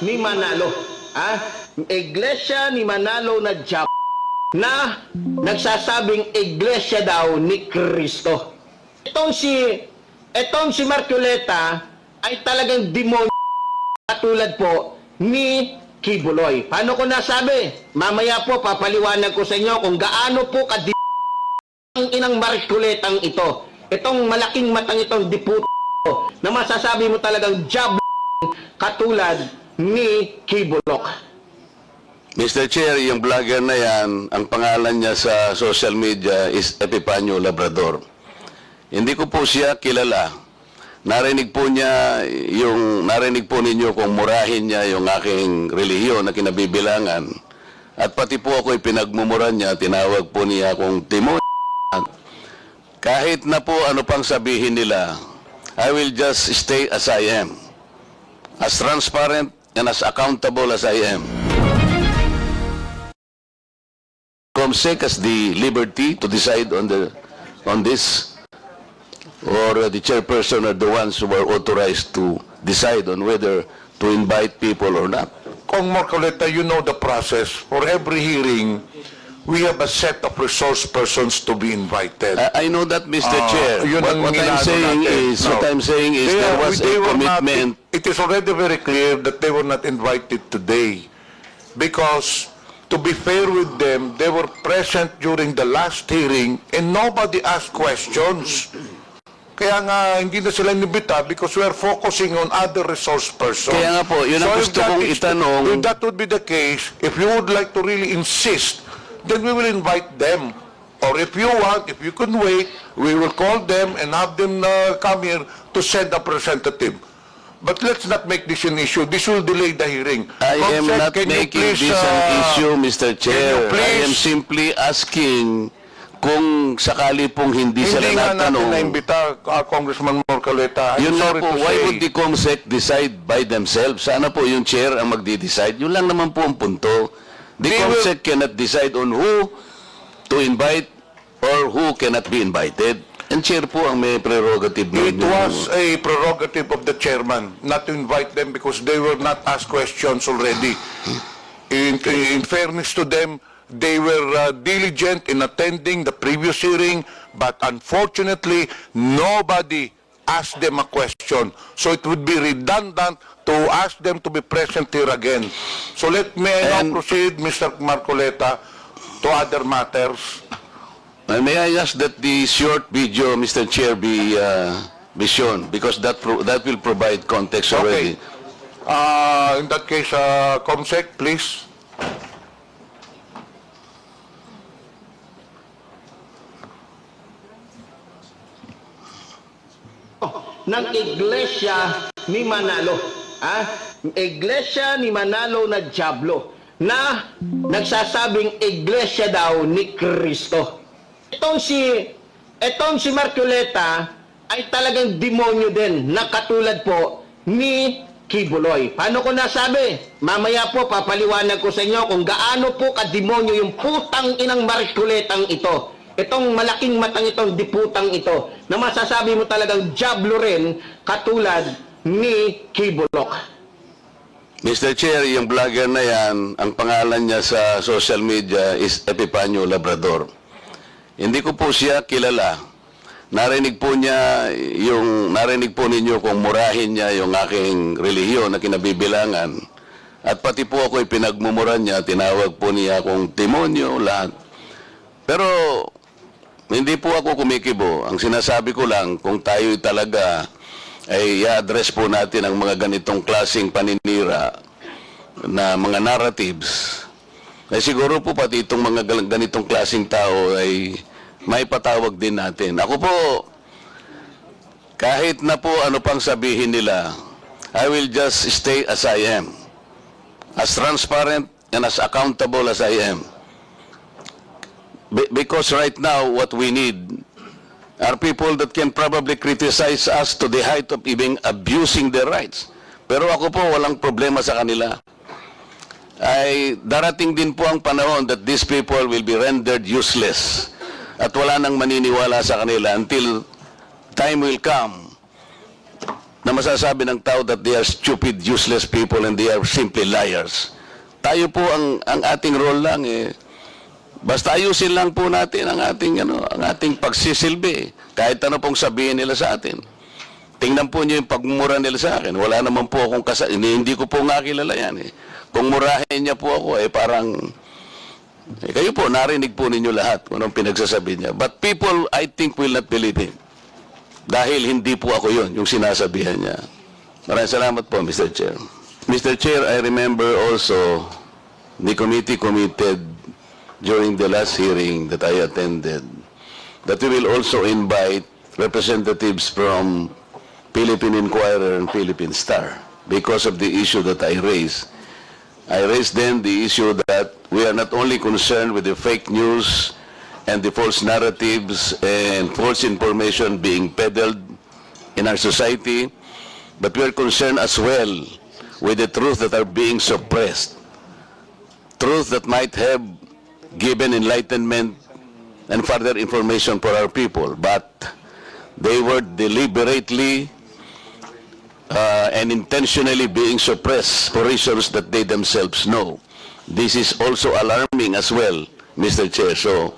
ni Manalo. Ah, iglesia ni Manalo na Jap na nagsasabing iglesia daw ni Kristo. Itong si itong si Marculeta ay talagang demonyo katulad po ni Kibuloy. Paano ko nasabi? Mamaya po papaliwanag ko sa inyo kung gaano po ka ang inang Marculetang ito. Itong malaking matang itong diputo na masasabi mo talagang job katulad ni Kibulok. Mr. Chair, yung vlogger na yan, ang pangalan niya sa social media is Epipanyo Labrador. Hindi ko po siya kilala. Narinig po niya yung narinig po ninyo kung murahin niya yung aking relihiyon na kinabibilangan. At pati po ako pinagmumura niya, tinawag po niya akong Timo. Kahit na po ano pang sabihin nila, I will just stay as I am. As transparent and as accountable as I am. COMSEC has the liberty to decide on the on this, or the chairperson are the ones who are authorized to decide on whether to invite people or not. Kong Marcoleta, you know the process. For every hearing, we have a set of resource persons to be invited. I, I know that, Mr. Ah, Chair. yun What, what I'm saying natin. is, what No. I'm saying is, They there was they a were not- commitment. it is already very clear that they were not invited today because to be fair with them, they were present during the last hearing and nobody asked questions. Kaya nga, hindi na sila inibita because we are focusing on other resource persons. Kaya nga po, yun ang if gusto kong itanong. If that would be the case, if you would like to really insist, then we will invite them. Or if you want, if you can wait, we will call them and have them uh, come here to send a representative. But let's not make this an issue. This will delay the hearing. I am Comsec, not can you making please, this an uh, issue, Mr. Chair. I please- am simply asking kung sakali pong hindi, Hindi sila nga natin natanong. na-imbita, uh, Congressman Morcaleta. I'm Yun sorry po, to why say. would the COMSEC decide by themselves? Sana po yung chair ang magdi-decide. Yun lang naman po ang punto. The They will- COMSEC cannot decide on who to invite or who cannot be invited. And chair po ang may prerogative It nun. was a prerogative of the chairman not to invite them because they were not asked questions already. In, in fairness to them, they were uh, diligent in attending the previous hearing, but unfortunately, nobody asked them a question. So it would be redundant to ask them to be present here again. So let me And- now proceed, Mr. Marcoleta, to other matters. Uh, may I ask that the short video, Mr. Chair, be, uh, be shown because that, that will provide context already. Okay. Uh, in that case, uh, Comsec, please. Ng iglesia ni Manalo. Ah, iglesia ni Manalo na Diablo na nagsasabing iglesia daw ni Kristo. Itong si itong si Marculeta ay talagang demonyo din na katulad po ni Kibuloy. Paano ko nasabi? Mamaya po papaliwanag ko sa inyo kung gaano po kademonyo yung putang inang Marculetang ito. Itong malaking matang itong diputang ito na masasabi mo talagang jablo rin katulad ni Kibulok. Mr. Chair, yung vlogger na yan, ang pangalan niya sa social media is Epipanyo Labrador. Hindi ko po siya kilala. Narinig po niya yung narinig po ninyo kung murahin niya yung aking relihiyon na kinabibilangan. At pati po ako pinagmumura niya, tinawag po niya akong demonyo, lahat. Pero hindi po ako kumikibo. Ang sinasabi ko lang, kung tayo talaga ay i-address po natin ang mga ganitong klaseng paninira na mga narratives, ay siguro po pati itong mga ganitong klaseng tao ay may patawag din natin. Ako po, kahit na po ano pang sabihin nila, I will just stay as I am. As transparent and as accountable as I am. Be- because right now, what we need are people that can probably criticize us to the height of even abusing their rights. Pero ako po, walang problema sa kanila. Ay darating din po ang panahon that these people will be rendered useless at wala nang maniniwala sa kanila until time will come na masasabi ng tao that they are stupid, useless people and they are simply liars. Tayo po ang ang ating role lang eh Basta ayusin lang po natin ang ating ano, ang ating pagsisilbi. Kahit ano pong sabihin nila sa atin. Tingnan po niyo yung pagmumura nila sa akin. Wala naman po akong kasa hindi ko po nga kilala yan eh. Kung murahin niya po ako eh parang eh, kayo po narinig po ninyo lahat kung anong pinagsasabi niya. But people I think will not believe him. Dahil hindi po ako yon yung sinasabihan niya. Maraming salamat po, Mr. Chair. Mr. Chair, I remember also the committee committed during the last hearing that I attended that we will also invite representatives from Philippine Inquirer and Philippine Star because of the issue that I raised. I raised then the issue that we are not only concerned with the fake news and the false narratives and false information being peddled in our society, but we are concerned as well with the truth that are being suppressed. Truth that might have given enlightenment and further information for our people, but they were deliberately uh, and intentionally being suppressed for reasons that they themselves know. This is also alarming as well, Mr. Chair. So,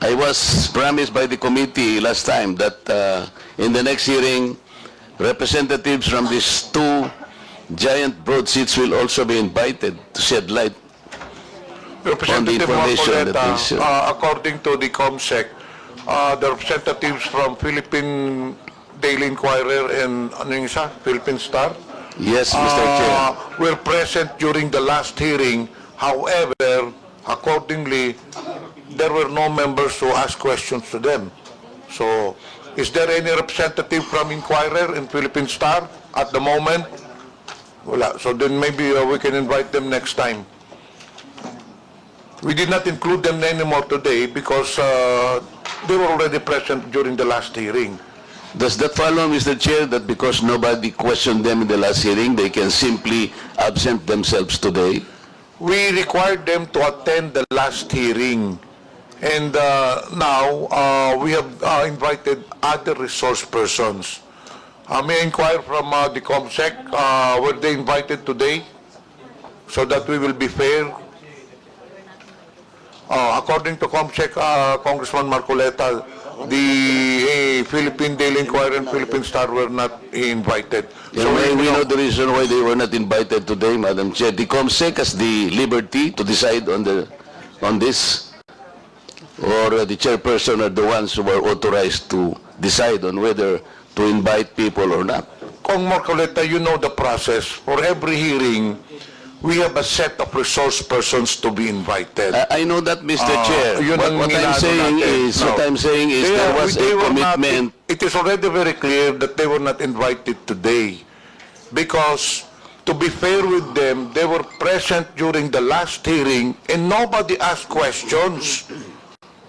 I was promised by the committee last time that uh, in the next hearing, representatives from these two giant broadsheets will also be invited to shed light Representative Marcoleta, uh, according to the COMSEC, uh, the representatives from Philippine Daily Inquirer and ano yung isa? Philippine Star? Yes, Mr. Chair. uh, were present during the last hearing. However, accordingly, there were no members to ask questions to them. So, is there any representative from Inquirer and Philippine Star at the moment? Wala. So then maybe uh, we can invite them next time. We did not include them anymore today because uh, they were already present during the last hearing. Does that follow, Mr. Chair, that because nobody questioned them in the last hearing, they can simply absent themselves today? we required them to attend the last hearing. And uh, now, uh, we have uh, invited other resource persons. Uh, May I inquire from uh, the COMSEC, uh, were they invited today? So that we will be fair? Uh, According to COMSEC, uh, Congressman Marcoleta, the eh, Philippine Daily Inquirer and Philippine Star were not invited. So may we know the reason why they were not invited today, Madam Chair? The COMSEC has the liberty to decide on the, on this? Or uh, the chairperson are the ones who are authorized to decide on whether to invite people or not? Kong Marcoleta, you know the process. For every hearing, we have a set of resource persons to be invited. I, I know that, Mr. Ah, Chair. yun What, what I'm saying natin. is, what No. I'm saying is They there was they a were not- commitment. It is already very clear that they were not invited today. Because, to be fair with them, they were present during the last hearing and nobody asked questions.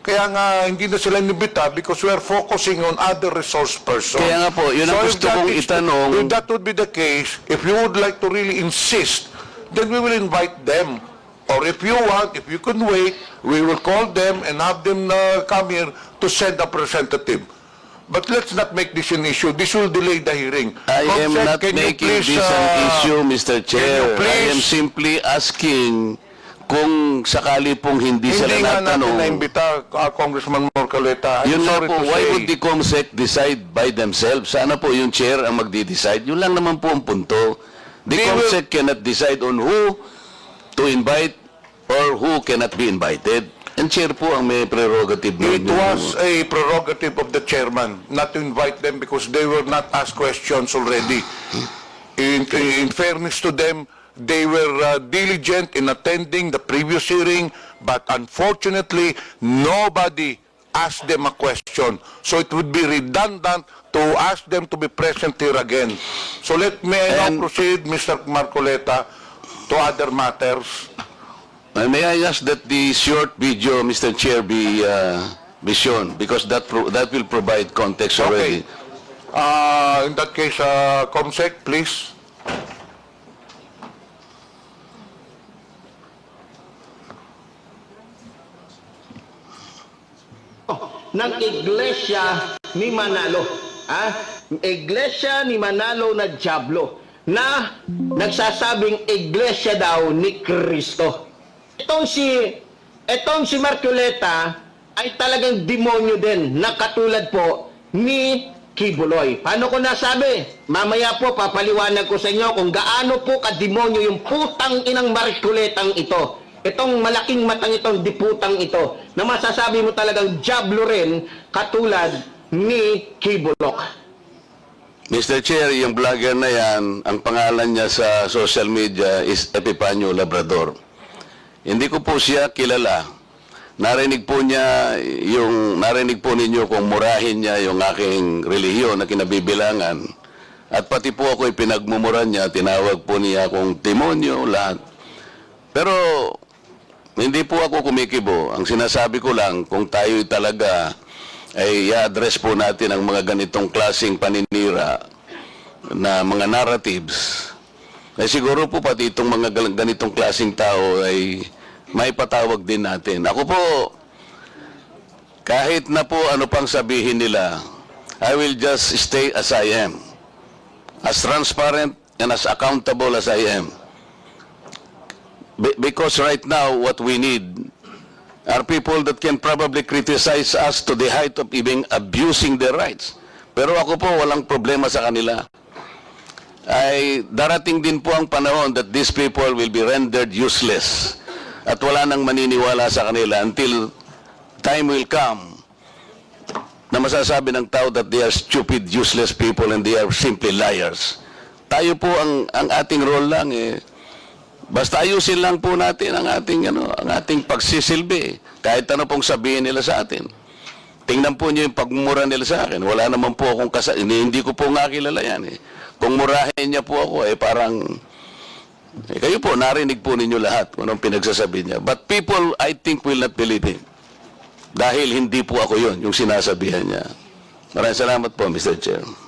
Kaya nga, hindi na sila inibita because we are focusing on other resource persons. Kaya nga po, yun ang if gusto kong itanong. If that would be the case, if you would like to really insist, then we will invite them. Or if you want, if you can wait, we will call them and have them uh, come here to send a representative. But let's not make this an issue. This will delay the hearing. I am Comsec, not can making please, this an uh, issue, Mr. Chair. I am simply asking kung sakali pong hindi sila Hindi nga natin natanong. na-imbita, uh, Congressman Morcaleta. I'm Yun sorry po, to why say. would the COMSEC decide by themselves? Sana po yung chair ang magdi-decide. Yun lang naman po ang punto. The They will- COMSEC cannot decide on who to invite or who cannot be invited. And chair po ang may prerogative It nun. was a prerogative of the chairman not to invite them because they were not asked questions already. In, in fairness to them, they were uh, diligent in attending the previous hearing, but unfortunately, nobody asked them a question. So it would be redundant to ask them to be present here again. So let me And- now proceed, Mr. Marcoleta, to other matters. Uh, may I ask that the short video, Mr. Chair, be, uh, be shown because that, that will provide context already. Okay. Uh, in that case, uh, Comsec, please. Ng Iglesia ni Manalo. Ah, iglesia ni Manalo na Diablo na nagsasabing iglesia daw ni Kristo. Itong si itong si Marcoleta ay talagang demonyo din na katulad po ni Kibuloy. Paano ko nasabi? Mamaya po papaliwanag ko sa inyo kung gaano po kademonyo yung putang inang Marcoletang ito. Itong malaking matang itong diputang ito na masasabi mo talagang jablo rin katulad ni Kibulok. Mr. Chair, yung vlogger na yan, ang pangalan niya sa social media is Epipanyo Labrador. Hindi ko po siya kilala. Narinig po niya yung narinig po ninyo kung murahin niya yung aking relihiyon na kinabibilangan. At pati po ako pinagmumura niya, tinawag po niya akong demonyo, lahat. Pero hindi po ako kumikibo. Ang sinasabi ko lang, kung tayo talaga ay i-address po natin ang mga ganitong klaseng paninira na mga narratives, ay siguro po pati itong mga ganitong klaseng tao ay may patawag din natin. Ako po, kahit na po ano pang sabihin nila, I will just stay as I am. As transparent and as accountable as I am. Be- because right now, what we need are people that can probably criticize us to the height of even abusing their rights. Pero ako po, walang problema sa kanila. Ay darating din po ang panahon that these people will be rendered useless at wala nang maniniwala sa kanila until time will come na masasabi ng tao that they are stupid, useless people and they are simply liars. Tayo po ang ang ating role lang eh Basta ayusin lang po natin ang ating ano, ang ating pagsisilbi. Kahit ano pong sabihin nila sa atin. Tingnan po niyo yung pagmumura nila sa akin. Wala naman po akong kasa hindi, hindi ko po nga kilala yan eh. Kung murahin niya po ako eh parang eh, kayo po narinig po ninyo lahat kung anong pinagsasabi niya. But people I think will not believe him. Dahil hindi po ako yon yung sinasabihan niya. Maraming salamat po Mr. Chair.